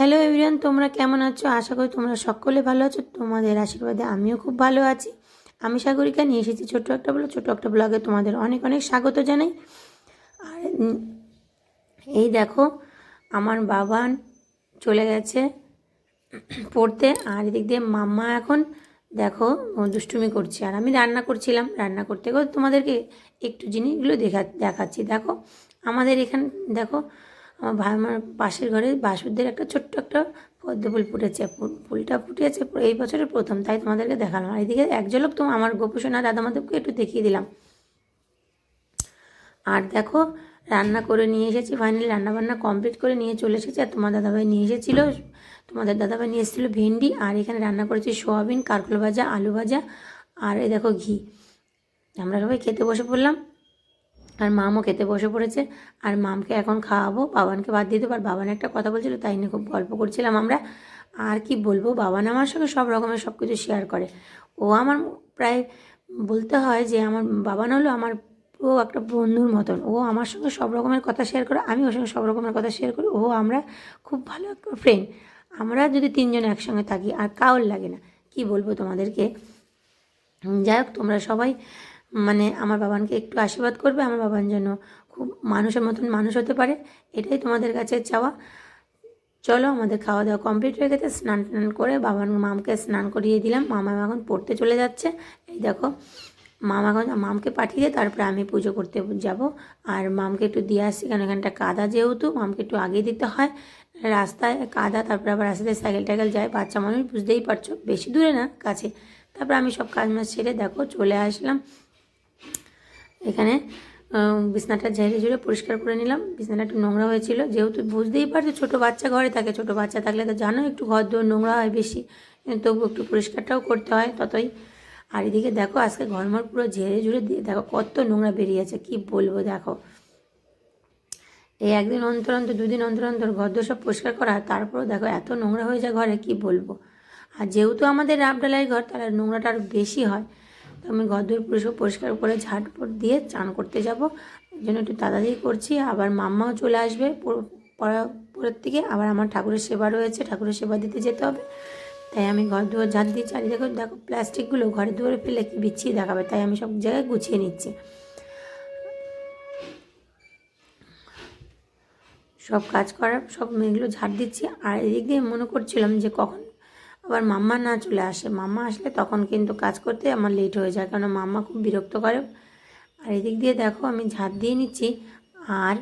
Hello everyone তোমরা কেমন আছো? আশা করি তোমরা সকলে ভালো আছো। তোমাদের আশীর্বাদে আমিও খুব ভালো আছি। আমি সাগরিকা, নিয়ে এসেছি ছোট্ট একটা ব্লগ। ছোট্ট একটা ব্লগে তোমাদের অনেক অনেক স্বাগত জানাই। আর এই দেখো, আমার বাবান চলে গেছে পড়তে, আর এদিক দিয়ে মাম্মা এখন দেখো দুষ্টুমি করছে। আর আমি রান্না করছিলাম। রান্না করতে করতে তোমাদেরকে একটু জিনিসগুলো দেখা, দেখাচ্ছি। দেখো, আমাদের এখানে, দেখো আমার ভাই আমার পাশের ঘরে বাসুদের একটা ছোট্ট একটা পদ্ম ফুল ফুটেছে। ফুল- ফুলটা ফুটেছে এই বছরের প্রথম, তাই তোমাদেরকে দেখালাম। আর এদিকে এক ঝলক তো আমার গোপুসোনা দাদা মাধবকে একটু দেখিয়ে দিলাম। আর দেখো, রান্না করে নিয়ে এসেছি ফাইনালি রান্না বান্না কমপ্লিট করে নিয়ে চলে এসেছি। আর তোমার দাদাভাই নিয়ে এসেছিল, তোমাদের দাদাভাই নিয়ে এসেছিল ভেন্ডি, আর এখানে রান্না করেছি সোয়াবিন কারকল ভাজা, আলু ভাজা, আর এই দেখো ঘি। আমরা সবাই খেতে বসে পড়লাম। আর মামও খেতে বসে পড়েছে। আর মামকে এখন খাওয়াবো, বাবানকে বাদ দিয়ে দেবো। আর বাবান একটা কথা বলছিল, তাই নিয়ে খুব গল্প করছিলাম আমরা। আর কি বলব, বাবান আমার সঙ্গে সব রকমের সব কিছু শেয়ার করে। ও আমার প্রায় বলতে হয় যে, আমার বাবান হলো আমার ও একটা বন্ধুর মতন। ও আমার সঙ্গে সব রকমের কথা শেয়ার করে, আমি ওর সঙ্গে সব রকমের কথা শেয়ার করি। ও আমরা খুব ভালো একটা ফ্রেন্ড আমরা যদি তিনজন একসঙ্গে থাকি, আর কাউর লাগে না। কি বলব তোমাদেরকে? যাই হোক, তোমরা সবাই মানে আমার বাবানকে একটু আশীর্বাদ করবে, আমার বাবান যেন খুব মানুষের মতন মানুষ হতে পারে, এটাই তোমাদের কাছে চাওয়া। চলো আমাদের খাওয়া দাওয়া কমপ্লিট হয়ে গেছে, স্নান টান করে বাবান মামকে স্নান করিয়ে দিলাম, মামা এখন পড়তে চলে যাচ্ছে। এই দেখো, মামা এখন মামকে পাঠিয়ে দিয়ে তারপরে আমি পুজো করতে যাব। আর মামকে একটু দিয়ে আসছি, কারণ এখানটা কাদা যেহেতু, মামকে একটু আগে দিতে হয়। রাস্তায় কাদা, তারপরে আবার রাস্তাতে সাইকেল টাইকেল যায়, বাচ্চা মানুষ বুঝতেই পারছ, বেশি দূরে না, কাছে। তারপর আমি সব কাজ মাজ সেরে দেখো, চলে আসলাম। এখানে বিছনাটা ঝেড়ে ঝুড়ে পরিষ্কার করে নিলাম। বিছনাটা একটু নোংরা হয়েছিল। যেহেতু বুঝতেই পারছ ছোটো বাচ্চা ঘরে থাকে, ছোটো বাচ্চা থাকলে তো জানো একটু ঘর দোর নোংরা হয় বেশি। তবু একটু পরিষ্কারটাও করতে হয় ততই। আর এদিকে দেখো, আজকে ঘরমর পুরো ঝেড়ে ঝুড়ে দিয়ে, দেখো কত নোংরা বেরিয়েছে কি বলব দেখো। এই একদিন অন্তর অন্তর, দুদিন অন্তর অন্তর ঘর দোর সব পরিষ্কার করা তারপরেও দেখো এত নোংরা হয়ে যায় ঘরে, কি বলব। আর যেহেতু আমাদের রাবডালাই ঘর, তাহলে নোংরাটা আরও বেশি হয়। তো আমি ঘর দূর পুরো পরিষ্কার করে ঝাটপট দিয়ে চান করতে যাব। এই জন্য একটু তাড়াতাড়ি করছি। আবার মাম্মাও চলে আসবে। পড়া, পরের থেকে আবার আমার ঠাকুরের সেবা রয়েছে। ঠাকুরের সেবা দিতে যেতে হবে। তাই আমি ঘর দুয়ার ঝাঁট দিয়ে চারিদিকে দেখো দেখো প্লাস্টিকগুলো ঘরে দুয়ারে ফেলে কি বিছিয়ে দেখাবে। তাই আমি সব জায়গায় গুছিয়ে নিচ্ছি। সব কাজ করার, সব মেয়েগুলো ঝাড় দিচ্ছি। আর এদিক দিয়ে মনে করছিলাম যে কখন আবার মাম্মা না চলে আসে। মাম্মা আসলে তখন কিন্তু কাজ করতে আমার লেট হয়ে যায় কারণ মাম্মা খুব বিরক্ত করে। আর এদিক দিয়ে দেখো আমি ঝাড় দিয়ে নিচ্ছি, আর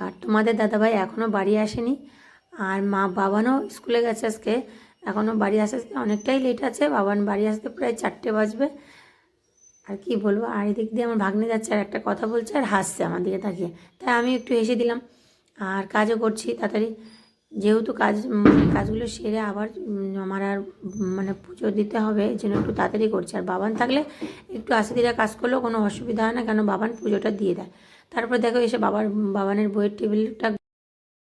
আর তোমাদের দাদাভাই এখনও বাড়ি আসেনি, আর মা বাবানও স্কুলে গেছে আজকে। এখনও বাড়ি আসতে অনেকটাই লেট আছে, বাবান বাড়ি আসতে প্রায় চারটে বাজবে। আর কি বলব, আর এদিক দিয়ে আমার ভাগ্নে যাচ্ছে আর একটা কথা বলছে আর হাসছে আমার দিকে তাকিয়ে। তাই আমি একটু হেসে দিলাম। আর কাজও করছি তাড়াতাড়ি। যেহেতু কাজ কাজগুলো সেরে আবার আমার আর মানে পুজো দিতে হবে, এই জন্য একটু তাড়াতাড়ি করছি। আর বাবান থাকলে একটু আসে দিয়ে কাজ করলেও কোনো অসুবিধা হয় না, কেন বাবান পুজোটা দিয়ে দেয়। তারপর দেখো এসে বাবার, বাবানের বইয়ের টেবিলটা